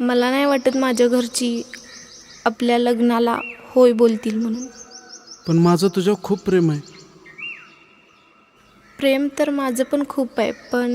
मला नाही वाटत माझ्या घरची आपल्या लग्नाला होय बोलतील म्हणून. पण माझं तुझ्यावर खूप प्रेम आहे. प्रेम तर माझं पण खूप आहे पण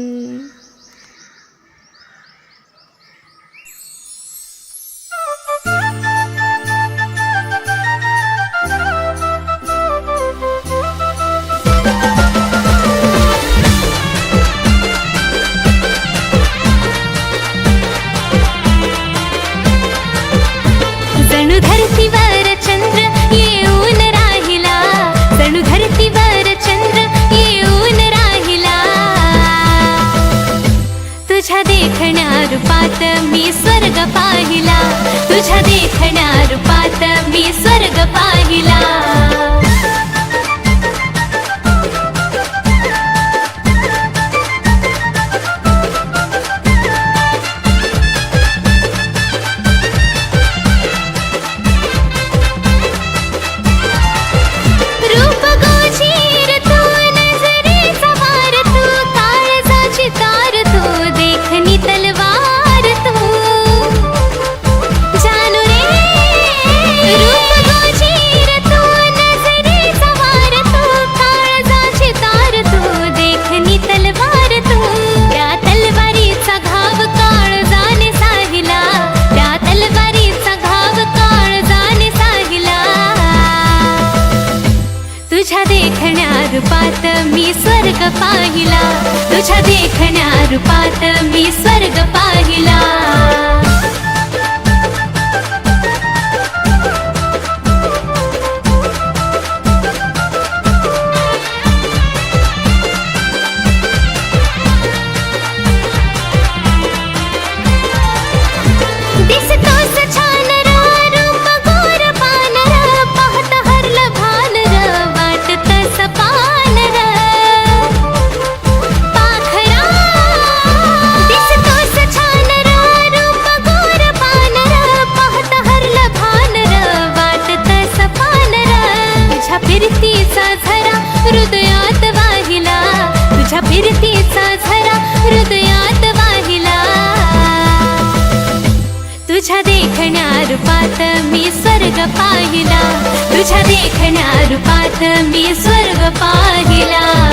तुझ्या देखण्या रूपात मी स्वर्ग पाहिला. तुझ्या देखण्या रूपात मी स्वर्ग पाहिला. तुझ्या देखण्या रूपात मी स्वर्ग पाहिला. तुझ्या देखण्या रूपात मी स्वर्ग पाहिला. तुझ्या फिरतीचा झरा हृदयात वाहिला. तुझ्या देखण्या रूपात मी स्वर्ग पाहिला. तुझ्या देखण्या रूपात मी स्वर्ग पाहिला.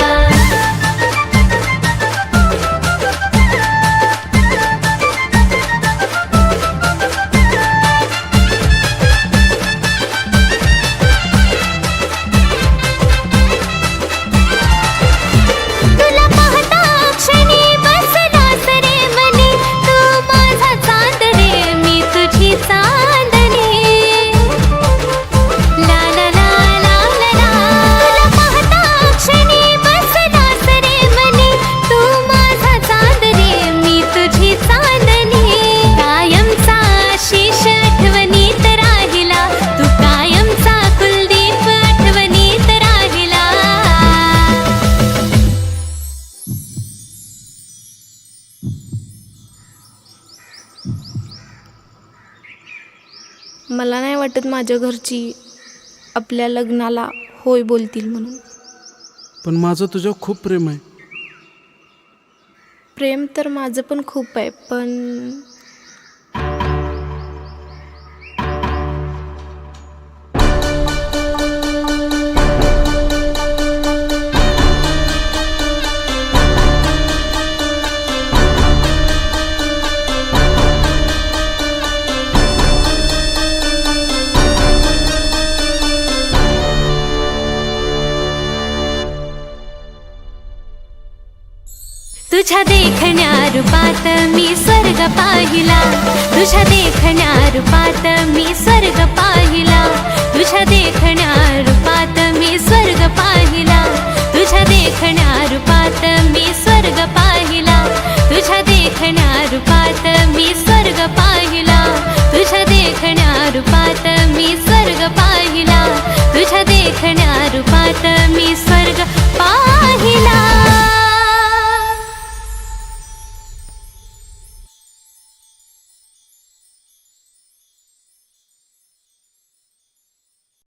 मला नाही वाटत माझ्या घरची आपल्या लग्नाला होय बोलतील म्हणून. पण माझं तुझ्यावर खूप प्रेम आहे. प्रेम तर माझं पण खूप आहे पण तुझ्या देखण्या रूपात मी स्वर्ग पाहिला. तुझ्या देखण्या रूपात मी स्वर्ग पाहिला. तुझ्या देखण्या रूपात मी स्वर्ग पाहिला.